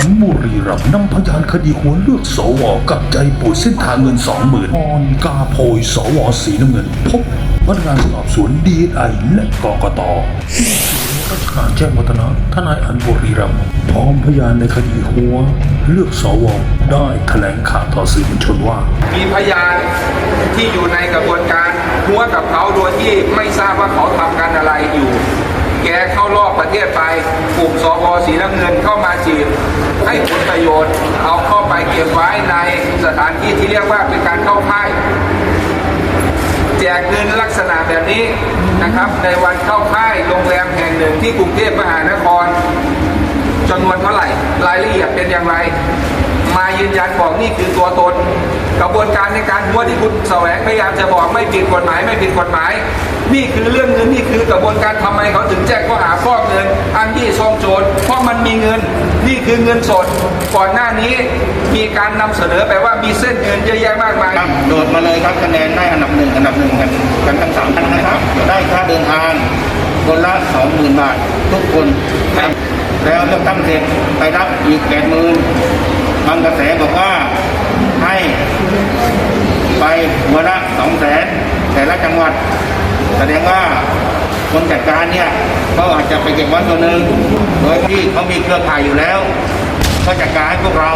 ขันบุรีรัมย์นำพยานคดีหัวเลือกสวกับใจป่วยเส้นทางเงินสองหมื่นออนกาโพยสวสีน้ำเงิน พบพนักงานสอบสวนดีไอและกกตราชการแจ้งวัฒนะทนายอันบุรีรัมย์พร้อมพยานในคดีหัว เลือกสวได้แถลงข่าวต่อสื่อมวลชนว่า มีพยานที่อยู่ในกระบวนการหัวกับเขาโดยที่ไม่ทราบว่าเขาทำกันอะไรอยู่ แกเข้ารอบประเทศไปกลุ่มสวสีน้ำเงินเข้ามาจีบ ให้ผลประโยชน์ เอาเข้าไปเก็บไว้ในสถานที่ที่เรียกว่าเป็นการเข้าค่ายแจกเงินลักษณะแบบนี้นะครับ ในวันเข้าค่ายโรงแรมแห่งหนึ่งที่กรุงเทพมหานครจำนวนเท่าไหร่ รายละเอียดเป็นอย่างไร มายืนยันบอกนี่คือตัวตน กระบวนการในการหัวที่คุณแสวงพยายามจะบอกไม่ผิดกฎหมายไม่ผิดกฎหมาย นี่คือเรื่องเงินนี่คือกระบวนการทำไมเขาถึงแจ้งข้อหาฟอกเงินอันที่ซองโจรเพราะมันมีเงิน นี่คือเงินสดก่อนหน้านี้มีการนำเสนอไปว่ามีเส้นเงินเยอะแยะมากมายครับโดดมาเลยครับคะแนนได้อันดับหนึ่งอันดับหนึ่งกันกันทั้งสามท่านนะครับได้ค่าเดินทางคนละสองหมื่นบาททุกคนแล้วเลือกตั้งเสร็จไปรับอีกแปดหมื่นบางกระแสบอกว่าให้ไปหัวละสองแสนแต่ละจังหวัด แสดงว่าคนจัดการเนี่ย เขาอาจจะไปเก็บไว้ตัวหนึ่งโดยที่เขามีเครือข่ายอยู่แล้ว ก็จัดการให้พวกเรา